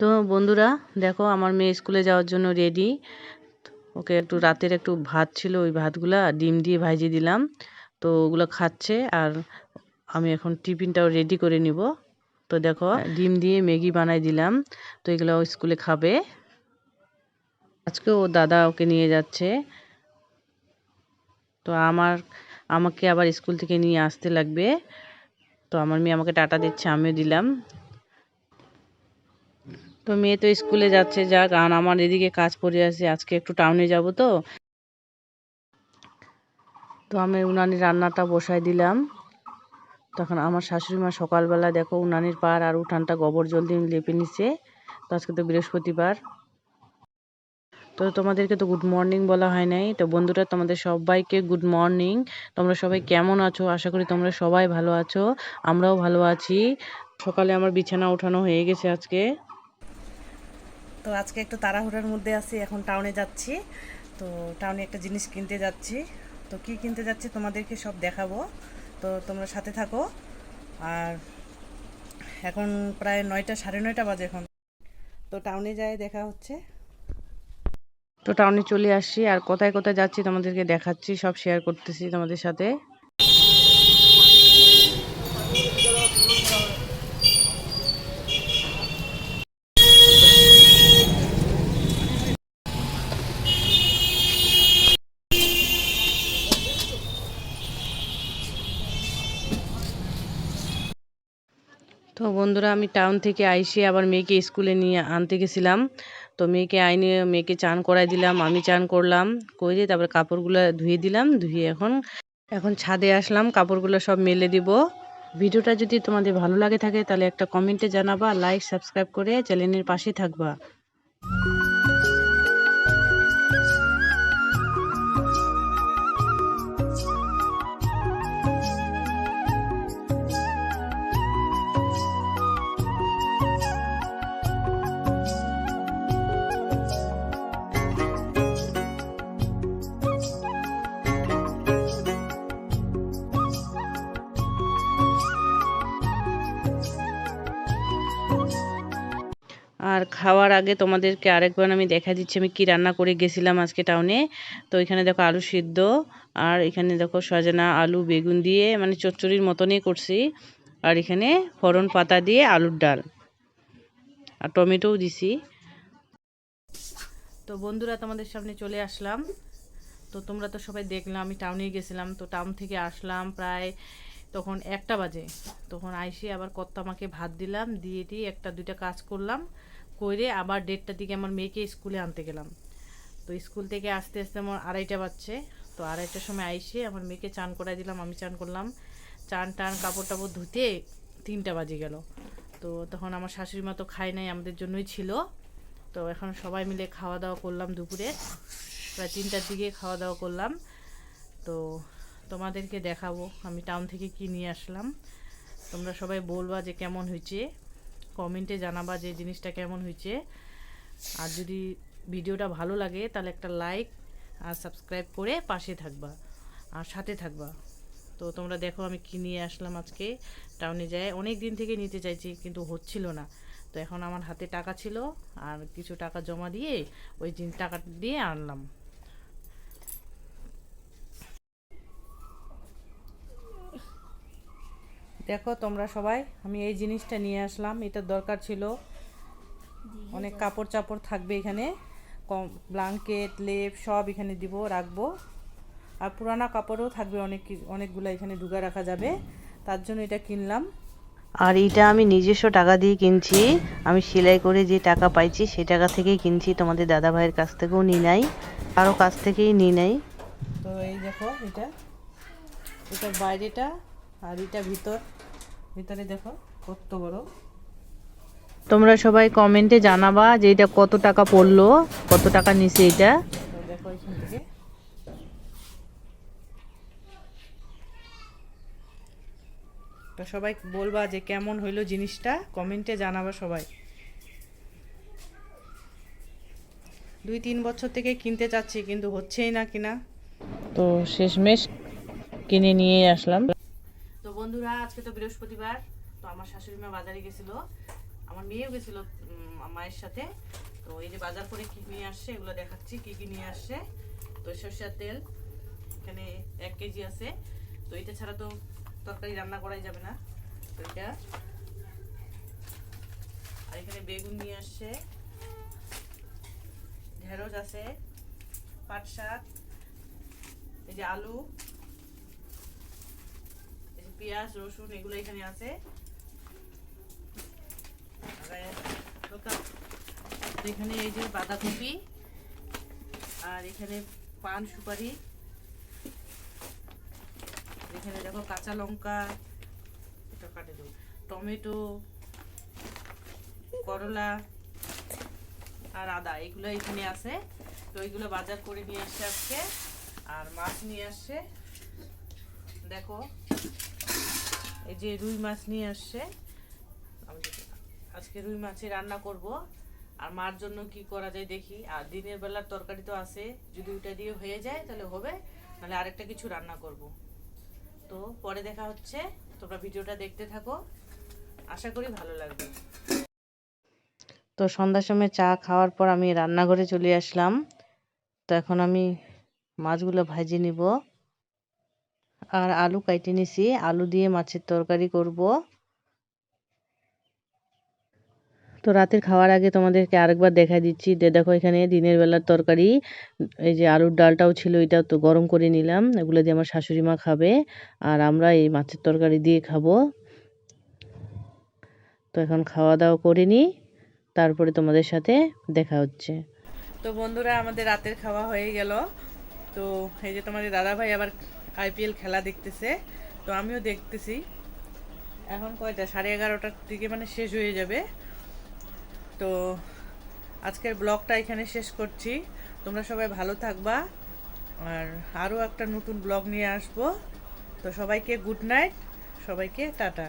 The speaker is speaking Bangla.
তো বন্ধুরা, দেখো আমার মেয়ে স্কুলে যাওয়ার জন্য রেডি ওকে একটু রাতের একটু ভাত ছিল ওই ভাতগুলা, ডিম দিয়ে ভাজিয়ে দিলাম। তো ওগুলো খাচ্ছে আর আমি এখন টিফিনটাও রেডি করে নিব। তো দেখো, ডিম দিয়ে ম্যাগি বানাই দিলাম। তো এগুলো ও স্কুলে খাবে। আজকে ও দাদা ওকে নিয়ে যাচ্ছে। তো আমার, আমাকে আবার স্কুল থেকে নিয়ে আসতে লাগবে। তো আমার মেয়ে আমাকে টাটা দিচ্ছে, আমিও দিলাম। তো মেয়ে তো স্কুলে যাচ্ছে, যাক, আর আমার এদিকে কাজ পড়ে আছে, আজকে একটু টাউনে যাব তো। তো আমি উনানির রান্নাটা বসাই দিলাম। তখন আমার শাশুড়ি মা সকালবেলা দেখো উনানির পার আর উঠানটা গোবর জল দিয়ে লেপে নিছে। তো আজকে তো বৃহস্পতিবার। তো তোমাদেরকে তো গুড মর্নিং বলা হয় নাই। তো বন্ধুরা, তোমাদের সবাইকে গুড মর্নিং তোমরা সবাই কেমন আছো? আশা করি তোমরা সবাই ভালো আছো। আমরাও ভালো আছি। সকালে আমার বিছানা ওঠানো হয়ে গেছে আজকে। তো আজকে একটু তাড়াহুড়ার মধ্যে আছি, এখন টাউনে যাচ্ছি। তো টাউনে একটা জিনিস কিনতে যাচ্ছি। তো কি কিনতে যাচ্ছি তোমাদেরকে সব দেখাবো। তো তোমরা সাথে থাকো। আর এখন প্রায় নয়টা, সাড়ে নয়টা বাজে এখন। তো টাউনে যায় দেখা হচ্ছে। তো টাউনে চলে আসছি। আর কোথায় কোথায় যাচ্ছি তোমাদেরকে দেখাচ্ছি, সব শেয়ার করতেছি তোমাদের সাথে। তো বন্ধুরা, আমি টাউন থেকে আইসে আবার মেয়েকে স্কুলে নিয়ে আনতে গেছিলাম। তো মেয়েকে আইনে মেয়েকে চান করাই দিলাম, আমি চান করলাম করে তারপরে কাপড়গুলো ধুয়ে দিলাম, ধুয়ে এখন এখন ছাদে আসলাম, কাপড়গুলো সব মেলে দিব। ভিডিওটা যদি তোমাদের ভালো লাগে থাকে তাহলে একটা কমেন্টে জানাবা লাইক সাবস্ক্রাইব করে চ্যানেলের পাশে থাকবা। আর খাওয়ার আগে তোমাদেরকে আরেকবার আমি দেখা দিচ্ছি, আমি কি রান্না করে গেছিলাম আজকে টাউনে তো এখানে দেখো আলু সিদ্ধ, আর এখানে দেখো সজনা আলু বেগুন দিয়ে মানে চচ্চড়ির মতনই করছি। আর এখানে ফোড়ন পাতা দিয়ে আলুর ডাল। আর টমেটোও দিছি। তো বন্ধুরা, তোমাদের সামনে চলে আসলাম। তো তোমরা তো সবাই দেখলাম আমি টাউনে গেছিলাম। তো টাউন থেকে আসলাম প্রায় তখন একটা বাজে। তখন আইসি আবার কত আমাকে ভাত দিলাম, দিয়ে দিয়ে একটা দুইটা কাজ করলাম করে আবার দেড়টার দিকে আমার মেয়েকে স্কুলে আনতে গেলাম। তো স্কুল থেকে আসতে আসতে আমার আড়াইটা বাজছে, তো আড়াইটার সময় আইসে আমার মেয়েকে চান করাই দিলাম, আমি চান করলাম। চান টান কাপড় টাপড় ধুতে তিনটা বাজে গেল। তো তখন আমার শাশুড়ি মা তো খায় নাই, আমাদের জন্যই ছিল। তো এখন সবাই মিলে খাওয়া দাওয়া করলাম দুপুরে, প্রায় তিনটার দিকে খাওয়া দাওয়া করলাম। তো তোমাদেরকে দেখাবো, আমি টাউন থেকে কি নিয়ে আসলাম। তোমরা সবাই বলবা যে কেমন হয়েছে কমেন্টে জানাবা যে জিনিসটা কেমন হয়েছে। আর যদি ভিডিওটা ভালো লাগে, তাহলে একটা লাইক আর সাবস্ক্রাইব করে পাশে থাকবা, আর সাথে থাকবা। তো তোমরা দেখো আমি কি নিয়ে আসলাম আজকে। টাউনে যাই অনেক দিন থেকে নিতে চাইছি, কিন্তু হচ্ছিল না। তো এখন আমার হাতে টাকা ছিল, আর কিছু টাকা জমা দিয়ে ওই জিন টাকা দিয়ে আনলাম। দেখো তোমরা সবাই আমি এই জিনিসটা নিয়ে আসলাম। এটার দরকার ছিল। অনেক কাপড় চাপড় থাকবে এখানে। কম ব্লাঙ্কেট লেপ সব এখানে দিব রাখব। আর পুরানা কাপড়ও থাকবে অনেক অনেকগুলো এখানে ঢুকা রাখা যাবে। তার জন্য এটা কিনলাম। আর এটা আমি নিজস্ব টাকা দিয়ে কিনছি। আমি সেলাই করে যে টাকা পাইছি সেই টাকা থেকেই কিনছি। তোমাদের দাদা ভাইয়ের কাছ থেকেও নিই নাই কারও কাছ থেকেই নিই নাই। তো এই দেখো এটা। এটার বাইরেটা আর এটা ভিতর। ভিতরে দেখো কত বড়। তোমরা সবাই কমেন্টে জানাবা যে এটা কত টাকা পড়ল কত টাকা নিছে এটা। তো দেখো এখান থেকে। তো সবাই বলবা যে কেমন হইল জিনিসটা কমেন্টে জানাবা সবাই। দুই তিন বছর থেকে কিনতে চাচ্ছি কিন্তু হচ্ছেই না কিনা। তো শেষমেশ কিনে নিয়ে আসলাম। বন্ধুরা, আজকে তো বৃহস্পতিবার, তো আমার শাশুড়ি মা বাজারে গেছিল। আমার মেয়েও গেছিল মায়ের সাথে। তো এই যে বাজার করে কি নিয়ে আসছে, এগুলো দেখাচ্ছি, কি কি নিয়ে আসছে। তো সরষের তেল, এখানে এক কেজি আছে। তো এটা ছাড়া তো তরকারি রান্না করাই যাবে না, তো এটা। আর এখানে বেগুন নিয়ে আসছে। ঢেঁড়স আছে, পাট শাক, এই যে আলু। পেঁয়াজ, রসুন এগুলো এখানে আছে। এখানে এই যে বাঁধাকপি, আর এখানে পান সুপারি। এখানে দেখো কাঁচা লঙ্কা, এটা কাটে দেবো। টমেটো, করলা, আর আদা, এগুলো এখানে আছে। তো এইগুলো বাজার করে নিয়ে আসছে আজকে। আর মাছ নিয়ে আসছে। দেখো এই যে রুই মাছ নিয়ে আসছে আজকে রুই মাছে রান্না করব। আর মার জন্য কি করা যায় দেখি। আর দিনের বেলার তরকারি তো আছে, যদি ওটা দিয়ে হয়ে যায় তাহলে হবে, নাহলে আরেকটা কিছু রান্না করব। তো পরে দেখা হচ্ছে, তোমরা ভিডিওটা দেখতে থাকো। আশা করি ভালো লাগবে। তো সন্ধ্যার সময় চা খাওয়ার পর আমি রান্নাঘরে চলে আসলাম। তো এখন আমি মাছগুলো ভাজি নিব। আর আলু কাইটে নিছি। আলু দিয়ে মাছের তরকারি করব। তো রাতের খাওয়ার আগে তোমাদেরকে আরেকবার দেখা দিচ্ছি যে দেখো এখানে দিনের বেলার তরকারি, এই যে আলুর ডালটাও ছিল এটাও তো গরম করে নিলাম। এগুলো দিয়ে আমার শাশুড়ি মা খাবে আর আমরা এই মাছের তরকারি দিয়ে খাব। তো এখন খাওয়া দাওয়া করে নিই, তারপরে তোমাদের সাথে দেখা হচ্ছে। তো বন্ধুরা, আমাদের রাতের খাওয়া হয়ে গেল। তো এই যে তোমাদের দাদা ভাই আবার আইপিএল খেলা দেখতেছে। তো আমিও দেখতেছি। এখন কয়টা? সাড়ে এগারোটার দিকে মানে শেষ হয়ে যাবে। তো আজকের ব্লগটা এখানে শেষ করছি। তোমরা সবাই ভালো থাকবা। আর আরও একটা নতুন ব্লগ নিয়ে আসব। তো সবাইকে গুড নাইট। সবাইকে টাটা।